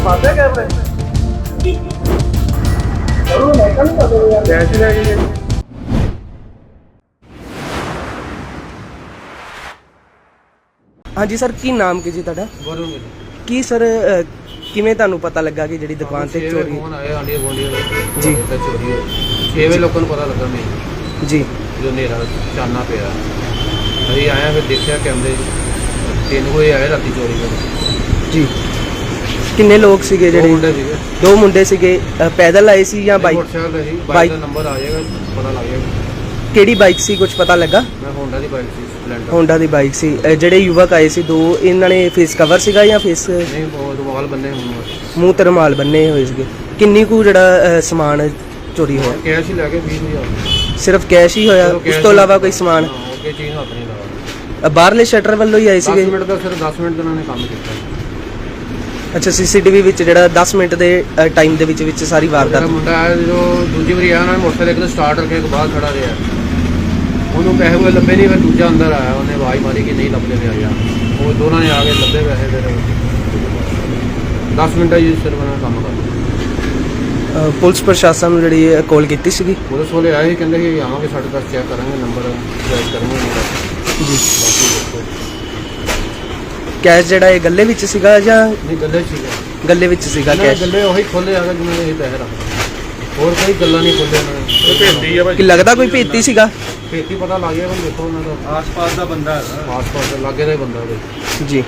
ਮਾਰਦੇ ਕੈਮਰੇ? ਚਲੋ ਮੈਂ ਕੰਮ ਕਰ ਦਿਓ ਯਾਰ। ਕੈਸ਼ ਲੈ ਗਏ ਹਾਂਜੀ ਸਰ ਕੀ ਨਾਮ ਕੀ ਜੀ ਤੁਹਾਡਾ? ਬੋਲੂਗੇ ਕੀ ਸਰ ਅ, ਕਿਵੇਂ ਤੁਹਾਨੂੰ ਪਤਾ ਲੱਗਾ ਕਿ ਜਿਹੜੀ ਦੁਕਾਨ ਤੇ ਚੋਰੀ ਫੋਨ ਆਇਆ ਆਂਡੀਆਂ ਗੋਂਡੀਆਂ ਜੀ। ਤਾਂ ਚੋਰੀ ਹੋਈ। 6 ਵਜੇ ਲੋਕਾਂ ਨੂੰ ਪਤਾ ਲੱਗਾ ਨਹੀਂ ਜੀ। ਜਦੋਂ ਹਨੇਰਾ ਚਾਨਣਾ ਪਿਆ। ਅਸੀਂ ਆਇਆ ਫਿਰ ਦੇਖਿਆ ਕੈਮਰੇ 'ਚ। ਤਿੰਨ ਵਜੇ ਆਏ ਰਾਤੀ ਚੋਰੀ ਕਰਨ। ਜੀ। ਕਿੰਨੇ ਲੋਕ ਸੀਗੇ ਜਿਹੜੇ? ਮੁੰਡੇ ਸੀਗੇ। ਦੋ ਮੁੰਡੇ ਸੀਗੇ। ਅ, ਪੈਦਲ ਆਏ ਸੀ ਜਾਂ ਬਾਈਕ? ਮੋਟਰਸਾਈਕਲ ਤੇ ਸੀ ਬਾਈਕ- ਬਾਈਕ? ਦਾ ਨੰਬਰ ਆ ਜਾਏਗਾ ਪਤਾ ਲੱਗ ਜਾਏਗਾ। ਕਿਹੜੀ ਬਾਈਕ ਸੀ? ਕੁਝ ਪਤਾ ਲੱਗਾ? ਮੈਂ ਹੋਂਡਾ ਦੀ ਬਾਈਕ ਸੀ ਸਪਲੈਂਡਰ ਹੋਂਡਾ ਦੀ ਬਾਈਕ ਸੀ। ਅ, ਜਿਹੜੇ ਯੁਵਕ ਆਏ ਸੀ ਦੋ ਇਹਨਾਂ ਨੇ ਫੇਸ ਕਵਰ ਸੀਗਾ ਜਾਂ ਫੇਸ ਨਹੀਂ ਉਹ ਰੁਮਾਲ ਬੰਨੇ ਹੁਣ ਮੂੰਹ ਤੇ ਰੁਮਾਲ ਬੰਨੇ ਹੋਏ ਸੀਗੇ। ਕਿੰਨੀ ਕੁ ਜਿਹੜਾ ਅ, ਸਮਾਨ ਚੋਰੀ ਹੋਇਆ? ਕੈਸ਼ ਹੀ ਲੈ ਕੇ 20000 ਸਿਰਫ ਕੈਸ਼ ਹੀ ਹੋਇਆ? ਉਸ ਤੋਂ ਇਲਾਵਾ ਕੋਈ ਸਮਾਨ? ਅੱਗੇ ਚੀਜ਼ ਹੱਥ ਨਹੀਂ ਲਾਇਆ। ਅ, ਬਾਹਰਲੇ ਸ਼ਟਰ ਵੱਲੋਂ ਹੀ ਆਏ 10 ਸੀਗੇ ਮਿੰਟ ਦਾ ਸਿਰ 10 ਮਿੰਟ ਦਾ ਉਹਨਾਂ ਨੇ ਕੰਮ ਕੀਤਾ। ਅੱਛਾ ਸੀਸੀਟੀਵੀ ਵਿੱਚ ਜਿਹੜਾ 10 ਮਿੰਟ ਦੇ ਟਾਈਮ ਦੇ ਵਿੱਚ ਵਿੱਚ ਸਾਰੀ ਜਿਹੜਾ ਵਾਰਦਾਤ ਮੁੰਡਾ ਆਇਆ ਜਦੋਂ ਦੂਜੀ ਵਾਰੀ ਆਇਆ ਉਹਨਾਂ ਨੇ ਮੋਟਰਸਾਈਕਲ ਸਟਾਰਟ ਕਰਕੇ ਬਾਹਰ ਖੜਾ ਰਿਹਾ। ਉਹਨੂੰ ਪੈਸੇ ਕੋਈ ਲੱਭੇ ਨਹੀਂ ਫਿਰ ਦੂਜਾ ਅੰਦਰ ਆਇਆ ਉਹਨੇ ਆਵਾਜ਼ ਮਾਰੀ ਕਿ ਨਹੀਂ ਲੱਭਦੇ ਪਿਆ ਯਾਰ। ਉਹ ਦੋਨਾਂ ਨੇ ਆ ਕੇ ਲੱਭੇ ਪੈਸੇ ਫਿਰ। 10 ਮਿੰਟਾਂ ਜੀ ਸਿਰ ਬਣਾ ਕੰਮ ਕਰ ਅ, ਪੁਲਿਸ ਪ੍ਰਸ਼ਾਸਨ ਨੂੰ ਜਿਹੜੀ ਕਾਲ ਕੀਤੀ ਸੀਗੀ? ਪੁਲਿਸ ਵਾਲੇ ਆਏ ਕਹਿੰਦੇ ਕਿ ਆਵਾਂਗੇ ਸਾਡੇ ਪਾਸ ਚੈੱਕ ਕਰਾਂਗੇ ਨੰਬਰ ਚੈੱਕ ਕਰਾਂਗੇ। ਮੇਰਾ ਜੀ। ਬਾਕੀ ਦੇਖੋ। ਕੈਸ਼ ਜਿਹੜਾ ਇਹ ਗੱਲੇ ਵਿੱਚ ਸੀਗਾ ਜਾਂ ਨਹੀਂ ਗੱਲੇ ਸੀਗਾ ਗੱਲੇ ਵਿੱਚ ਸੀਗਾ ਇਹਨਾਂ ਕੈਸ਼? ਗੱਲੇ ਉਹੀ ਖੋਲੇ ਆ ਨੇ ਇਹ ਪੈਸੇ ਰੱਖਦੇ ਹੋਰ ਕੋਈ ਗੱਲਾਂ ਨਹੀਂ ਖੋਲੇ ਉਹਨਾਂ ਨੇ। ਭੇਤੀ ਆ ਕਿ ਲੱਗਦਾ ਕੋਈ ਭੇਤੀ ਸੀਗਾ? ਭੇਤੀ ਪਤਾ ਲੱਗ ਗਿਆ ਹੁਣ ਦੇਖੋ ਉਹਨਾਂ ਦਾ ਆਸ-ਪਾਸ ਦਾ ਬੰਦਾ ਹੈ ਪਾਸਪੋਰਟ ਲਾਗੇ ਦਾ ਹੀ ਬੰਦਾ ਕੋਈ ਜੀ।